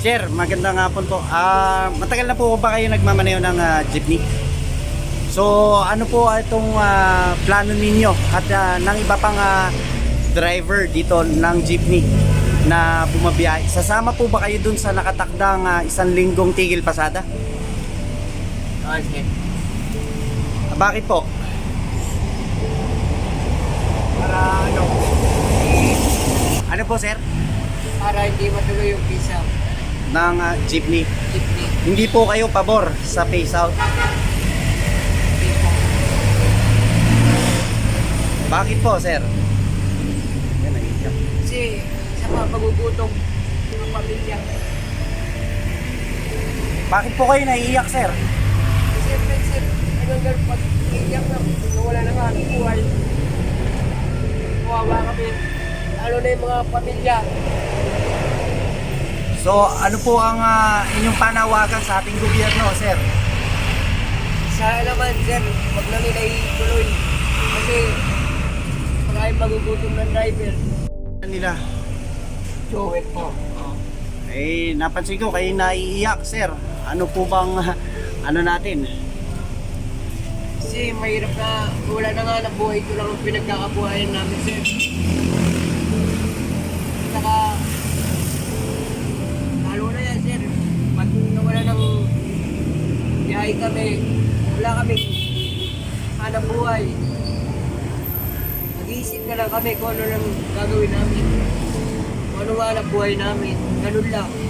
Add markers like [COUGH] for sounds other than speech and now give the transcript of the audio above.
Sir, magandang hapon po. Ah, matagal na po ba kayo nagmamaneho ng ah, jeepney? So, ano po itong ah, plano ninyo at ah, ng iba pang ah, driver dito ng jeepney na bumabiyahe? Sasama po ba kayo dun sa nakatakdang ah, isang linggong tigil pasada? Ah, bakit po? Para ano, Ano po sir? para hindi matuloy yung visa. Ng ah, jeepney. Jeepney. Hindi po kayo pabor sa phase out. Bakit po sir? Yan, naiiyak. Kasi sa mga magugutom ng pamilya. Bakit po kayo naiiyak sir? Siyempre, sir, hanggang pag iyak na, wala na ang buhay. Kawawa kami. Lalo na yung mga pamilya. So, ano po ang ah, inyong panawagan sa ating gobyerno, sir? Sana naman, sir, wag na nila ituloy. Kasi maraming magugutom ng driver. Ano Nila. Joel po. Eh, napansin ko kayo naiiyak, sir. Ano po bang ah, [LAUGHS] ano natin? Kasi mahirap na wala na nga na buhay ko lang ang pinagkakabuhayan namin, sir. Biyahe kami, wala kami hanap buhay. Nag-iisip na lang kami kung ano lang gagawin namin. Kung ano hanap buhay namin. Ganun lang.